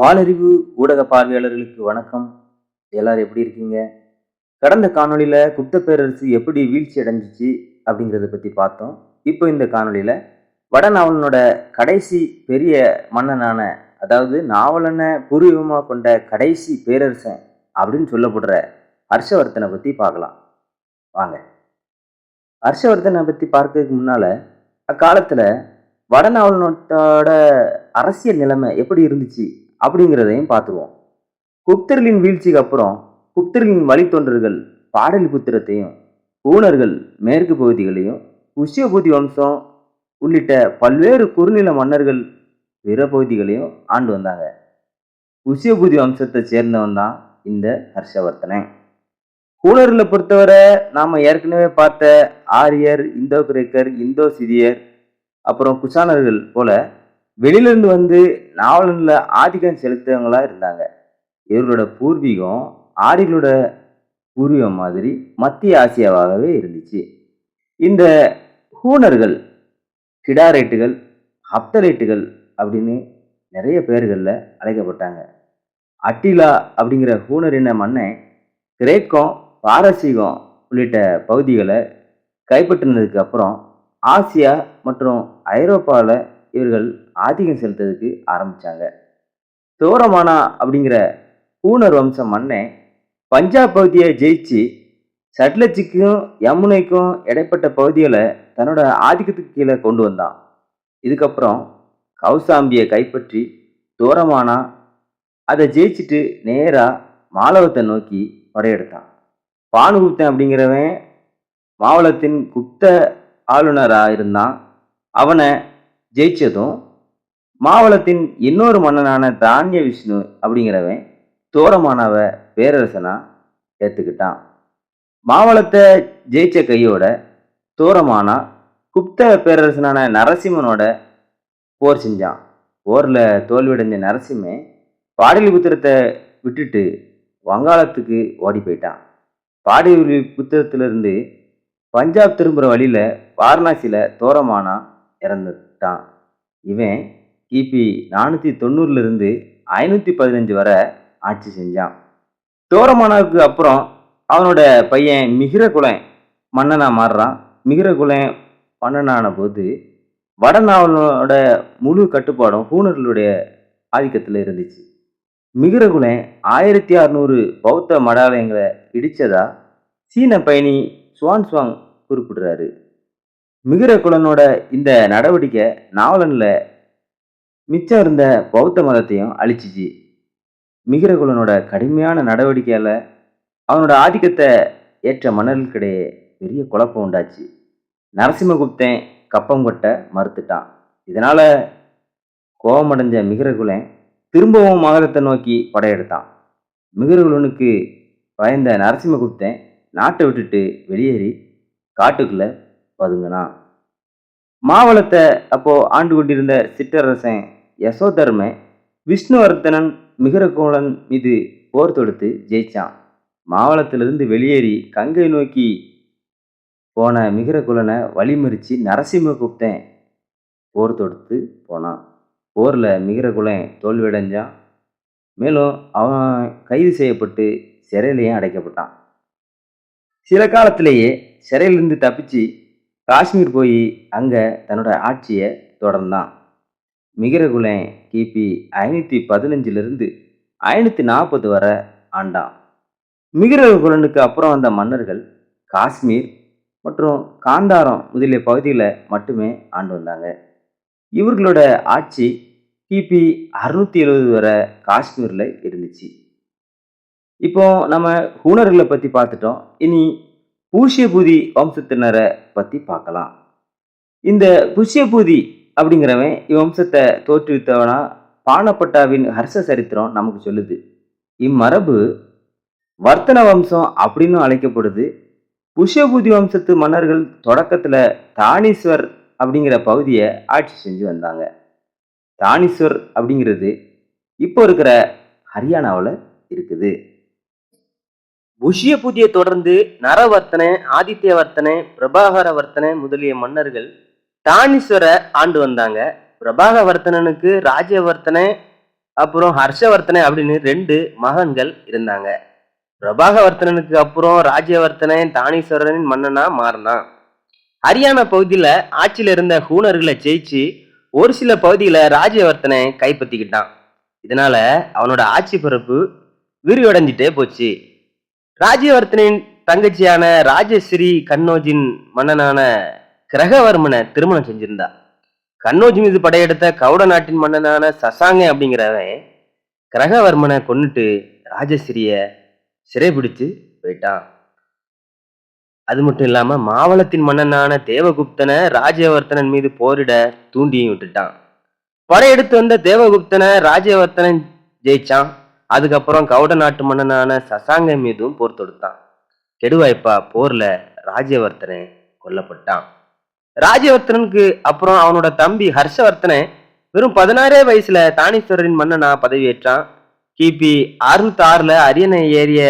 வாளறிவு ஊடக பார்வையாளர்களுக்கு வணக்கம். எல்லாரும் எப்படி இருக்கீங்க? கடந்த காணொளியில் குப்த பேரரசு எப்படி வீழ்ச்சி அடைஞ்சிச்சு அப்படிங்கிறத பற்றி பார்த்தோம். இப்போ இந்த காணொலியில் வடநாவலனோட கடைசி பெரிய மன்னனான அதாவது நாவலனை பூர்வீகமாக கொண்ட கடைசி பேரரசன் அப்படின்னு சொல்லப்படுற ஹர்ஷவர்த்தனை பற்றி பார்க்கலாம். வாங்க. ஹர்ஷவர்தனை பற்றி பார்க்கறதுக்கு முன்னால் அக்காலத்தில் வடநாவலனோட அரசியல் நிலைமை எப்படி இருந்துச்சு? அப்படிங்கிறதையும் பார்த்துருவோம் குப்தர்களின் வீழ்ச்சிக்கு அப்புறம் குப்தர்களின் வழித்தொண்டர்கள் பாடலிபுத்திரத்தையும் ஊனர்கள் மேற்கு பகுதிகளையும் புஷ்யபூதி வம்சம் உள்ளிட்ட பல்வேறு குறுநில மன்னர்கள் பிற பகுதிகளையும் ஆண்டு வந்தாங்க. புஷ்யபூதி வம்சத்தை சேர்ந்தவன் தான் இந்த ஹர்ஷவர்த்தனை ஹூனர்களை பொறுத்தவரை நாம் ஏற்கனவே பார்த்த ஆரியர் இந்தோ கிரேக்கர் இந்தோ சிதியர் அப்புறம் குஷானர்கள் போல வெளியிலேருந்து வந்து நாவலனில் ஆதிக்கம் செலுத்தவங்களாக இருந்தாங்க. இவர்களோட பூர்வீகம் ஆடிகளோட பூர்வீகம் மாதிரி மத்திய ஆசியாவாகவே இருந்துச்சு. இந்த ஹூனர்கள் கிடாரைட்டுகள் ஹப்தலைட்டுகள் அப்படின்னு நிறைய பெயர்களில் அழைக்கப்பட்டாங்க. அட்டிலா அப்படிங்கிற ஹூனரின மன்னன் கிரேக்கம் பாரசீகம் உள்ளிட்ட பகுதிகளை கைப்பற்றினதுக்கு அப்புறம் ஆசியா மற்றும் ஐரோப்பாவில் இவர்கள் ஆதிக்கம் செலுத்துறதுக்கு ஆரம்பித்தாங்க தோரமானா அப்படிங்கிற கூனர் வம்ச மன்னன் பஞ்சாப் பகுதியை ஜெயிச்சு சட்லஜிக்கும் யமுனைக்கும் இடைப்பட்ட பகுதிகளை தன்னோட ஆதிக்கத்துக்கு கீழே கொண்டு வந்தான். இதுக்கப்புறம் கௌசாம்பியை கைப்பற்றி தோரமானா அதை ஜெயிச்சுட்டு நேராக மாலவத்தை நோக்கி படையெடுத்தான். பானுகுப்தன் அப்படிங்கிறவன் மாவளத்தின் குப்த ஆளுநராக இருந்தான். அவனை ஜெயிச்சதும் மாவளத்தின் இன்னொரு மன்னனான தானிய விஷ்ணு அப்படிங்கிறவன் தோரமானவ பேரரசனா ஏற்றுக்கிட்டான் மாவளத்தை ஜெயிச்ச கையோட தோரமானா குப்த பேரரசனான நரசிம்மனோட போர் செஞ்சான். போரில் தோல்வியடைஞ்ச நரசிம்மன் பாடலிபுத்திரத்தை விட்டுட்டு வங்காளத்துக்கு ஓடி போயிட்டான். பாடலி புத்திரத்திலிருந்து பஞ்சாப் திரும்புகிற வழியில் வாரணாசியில் தோரமானா இறந்துட்டான். இவன் கிபி நானூற்றி தொண்ணூறுலேருந்து ஐநூற்றி பதினஞ்சு வரை ஆட்சி செஞ்சான். தோரமானாவுக்கு அப்புறம் அவனோட பையன் மிகிரகுலன் மன்னனாக மாறுறான். மிகிரகுலன் மன்னனான போது வடநாவலோட முழு கட்டுப்பாடும் ஹூனர்களுடைய ஆதிக்கத்தில் இருந்துச்சு. மிகிரகுலன் ஆயிரத்தி அறநூறு பௌத்த மடாலயங்களை இடித்ததா சீன பயணி சுவான் சுவாங் குறிப்பிடுறாரு. மிகிரகுலனோட இந்த நடவடிக்கை நாவலனில் மிச்சம் இருந்த பௌத்த மதத்தையும் அழிச்சிச்சு. மிகிரகுலனோட கடுமையான நடவடிக்கையால் அவனோட ஆதிக்கத்தை ஏற்ற மன்னர்களுக்கிடையே பெரிய குழப்பம் உண்டாச்சு. நரசிம்மகுப்தன் கப்பம் கொட்ட மறுத்துட்டான். இதனால் கோபமடைஞ்ச மிகிரகுலன் திரும்பவும் மகரத்தை நோக்கி படையெடுத்தான். மிகிரகுலனுக்கு பயந்த நரசிம்மகுப்தன் நாட்டை விட்டுட்டு வெளியேறி காட்டுக்குள்ளே பதுங்கினான் மாவளத்தை அப்போ ஆண்டு கொண்டிருந்த சிற்றரசன் யசோதர்மன் விஷ்ணுவர்த்தனன் மிகரகோளன் மீது போர் தொடுத்து ஜெயிச்சான். மாவளத்திலிருந்து வெளியேறி கங்கை நோக்கி போன மிகரகுலனை வழிமறித்து நரசிம்மகுப்தன் போர் தொடுத்து போனான். போரில் மிகரகுலன் தோல்வியடைஞ்சான். மேலும் அவன் கைது செய்யப்பட்டு சிறையிலையும் அடைக்கப்பட்டான். சில காலத்திலேயே சிறையிலிருந்து தப்பிச்சு காஷ்மீர் போய் அங்கே தன்னோட ஆட்சியை தொடர்ந்தான். மிகிரகுலன் கிபி ஐநூற்றி பதினஞ்சிலிருந்து ஐநூற்றி நாற்பது வரை ஆண்டான். மிகிரகுலனுக்கு அப்புறம் வந்த மன்னர்கள் காஷ்மீர் மற்றும் காந்தாரம் முதலிய பகுதியில் மட்டுமே ஆண்டு வந்தாங்க. இவர்களோட ஆட்சி கிபி அறுநூற்றி எழுபது வரை காஷ்மீரில் இருந்துச்சு. இப்போ நம்ம ஹூனர்களை பற்றி பார்த்துட்டோம். இனி பூஷ்யபூதி வம்சத்தினரை பற்றி பார்க்கலாம். இந்த புஷ்யபூதி அப்படிங்கிறவன் இவ்வம்சத்தை தோற்றுவித்தவனா? பானப்பட்டாவின் ஹர்ஷ சரித்திரம் நமக்கு சொல்லுது. இம்மரபு வர்த்தன வம்சம் அப்படின்னு அழைக்கப்படுது. புஷ்யபூதி வம்சத்து மன்னர்கள் தொடக்கத்தில் தானீஸ்வர் அப்படிங்கிற பகுதியை ஆட்சி செஞ்சு வந்தாங்க. தானீஸ்வர் அப்படிங்கிறது இப்போ இருக்கிற ஹரியானாவில் இருக்குது. புஷ்யபூதியை தொடர்ந்து நரவர்த்தனை ஆதித்யவர்த்தனை பிரபாகரவர்த்தனை முதலிய மன்னர்கள் தானீஸ்வர ஆண்டு வந்தாங்க. பிரபாகவர்த்தனனுக்கு ராஜவர்த்தனை அப்புறம் ஹர்ஷவர்த்தனை அப்படின்னு ரெண்டு மகன்கள் இருந்தாங்க. பிரபாகவர்த்தனனுக்கு அப்புறம் ராஜ்யவர்த்தனை தானீஸ்வரனின் மன்னனா மாறினான் ஹரியானா பகுதியில ஆட்சியில இருந்த ஹூனர்களை ஜெயிச்சு ஒரு சில பகுதியில ராஜ்யவர்த்தனை கைப்பற்றிக்கிட்டான். இதனால அவனோட ஆட்சி பரப்பு விரிவடைஞ்சிட்டே போச்சு. ராஜ்யவர்த்தனின் தங்கச்சியான ராஜஸ்ரீ கண்ணோஜின் மன்னனான கிரகவர்மனை திருமணம் செஞ்சிருந்தா கண்ணோஜி மீது படையெடுத்த கவுட நாட்டின் மன்னனான சசாங்க அப்படிங்கிறவன் கிரகவர்மனை கொன்னுட்டு ராஜஸ்ரீய சிறைபிடிச்சு போயிட்டான். அது மட்டும் இல்லாம மாவளத்தின் மன்னனான தேவகுப்தனை ராஜவர்த்தனன் மீது போரிட தூண்டியும் விட்டுட்டான். படையெடுத்து வந்த தேவகுப்தனை ராஜவர்த்தனன் ஜெயிச்சான். அதுக்கப்புறம் கவுட நாட்டு மன்னனான சசாங்க மீதும் போர் தொடுத்தான். கெடுவாய்ப்பா போர்ல ராஜ்யவர்த்தனை கொல்லப்பட்டான். ராஜ்யவர்த்தனனுக்கு அப்புறம் அவனோட தம்பி ஹர்ஷவர்த்தனை வெறும் பதினாறே வயசுல தானீஸ்வரரின் மன்னனா பதவியேற்றான். கிபி அறுநூத்தி ஆறுல அரியணை ஏறிய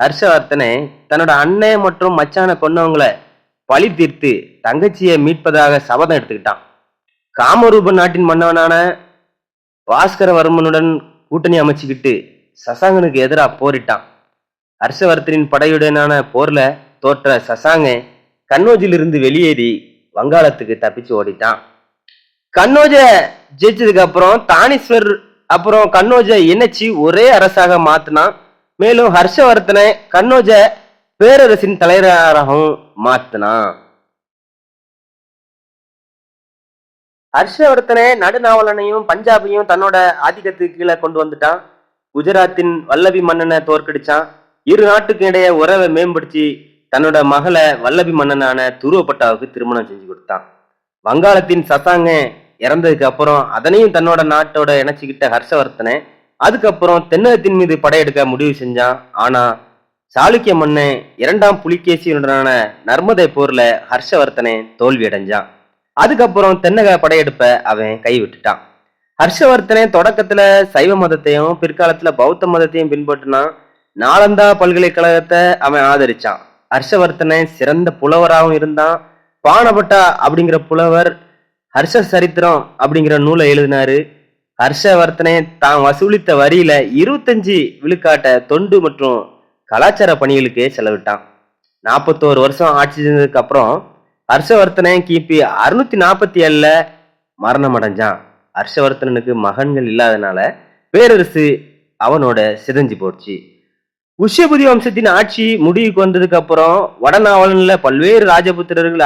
ஹர்ஷவர்த்தனை தன்னோட அண்ணன் மற்றும் மச்சான கொன்னவங்களை பழி தீர்த்து தங்கச்சியை மீட்பதாக சபதம் எடுத்துக்கிட்டான். காமரூப நாட்டின் மன்னவனான பாஸ்கரவர்மனுடன் கூட்டணி அமைச்சுக்கிட்டு சசாங்கனுக்கு எதிராக போரிட்டான். ஹர்ஷவர்த்தனின் படையுடனான போர்ல தோற்ற சசாங்க கன்னோஜிலிருந்து வெளியேறி வங்காளத்துக்கு தப்பிச்சு ஓடிட்டான். கன்னோஜ ஜெயிச்சதுக்கு அப்புறம் தானீஸ்வர் அப்புறம் கன்னோஜ இணைச்சி ஒரே அரசாக மாத்தினான். மேலும் ஹர்ஷவர்த்தனை கன்னோஜ பேரரசின் தலைவராகவும் மாத்தினான். ஹர்ஷவர்த்தனை நடுநாவலனையும் பஞ்சாபையும் தன்னோட ஆதிக்கத்துக்கு கீழே கொண்டு வந்துட்டான். குஜராத்தின் வல்லபி மன்னனை தோற்கடிச்சான். இரு நாட்டுக்கு இடையே உறவை மேம்படுத்தி தன்னோட மகளை வல்லபி மன்னனான துருவப்பட்டாவுக்கு திருமணம் செஞ்சு கொடுத்தான். வங்காளத்தின் சசாங்க இறந்ததுக்கு அப்புறம் அதனையும் தன்னோட நாட்டோட இணைச்சிக்கிட்ட ஹர்ஷவர்த்தனை அதுக்கப்புறம் தென்னகத்தின் மீது படையெடுக்க முடிவு செஞ்சான். ஆனா சாளுக்கிய மன்னன் இரண்டாம் புலிகேசியுடனான நர்மதை போர்ல ஹர்ஷவர்த்தனை தோல்வி அடைஞ்சான் அதுக்கப்புறம் தென்னக படையெடுப்ப அவன் கைவிட்டுட்டான். ஹர்ஷவர்த்தனை தொடக்கத்துல சைவ மதத்தையும் பிற்காலத்துல பௌத்த மதத்தையும் பின்பற்றினான் நாலந்தா பல்கலைக்கழகத்தை அவன் ஆதரிச்சான். ஹர்ஷவர்த்தனை சிறந்த புலவராகவும் இருந்தான். பானபட்டா அப்படிங்கிற புலவர் ஹர்ஷ சரித்திரம் அப்படிங்கிற நூலை எழுதினாரு. ஹர்ஷவர்த்தனை தான் வசூலித்த வரியில இருபத்தஞ்சு விழுக்காட்ட தொண்டு மற்றும் கலாச்சார பணிகளுக்கு செலவிட்டான். நாற்பத்தோரு வருஷம் ஆட்சி செஞ்சதுக்கு அப்புறம் ஹர்ஷவர்த்தனை கிபி அறுநூத்தி நாற்பத்தி ஏழுல மரணம் அடைஞ்சான் ஹர்ஷவர்த்தனனுக்கு மகன்கள் இல்லாதனால பேரரசு அவனோட சிதைஞ்சு போச்சு. புஷ்யபுதி வம்சத்தின் ஆட்சி முடிவுக்கு வந்ததுக்கு அப்புறம் வடநாவலன்ல பல்வேறு ராஜபுத்திரர்கள்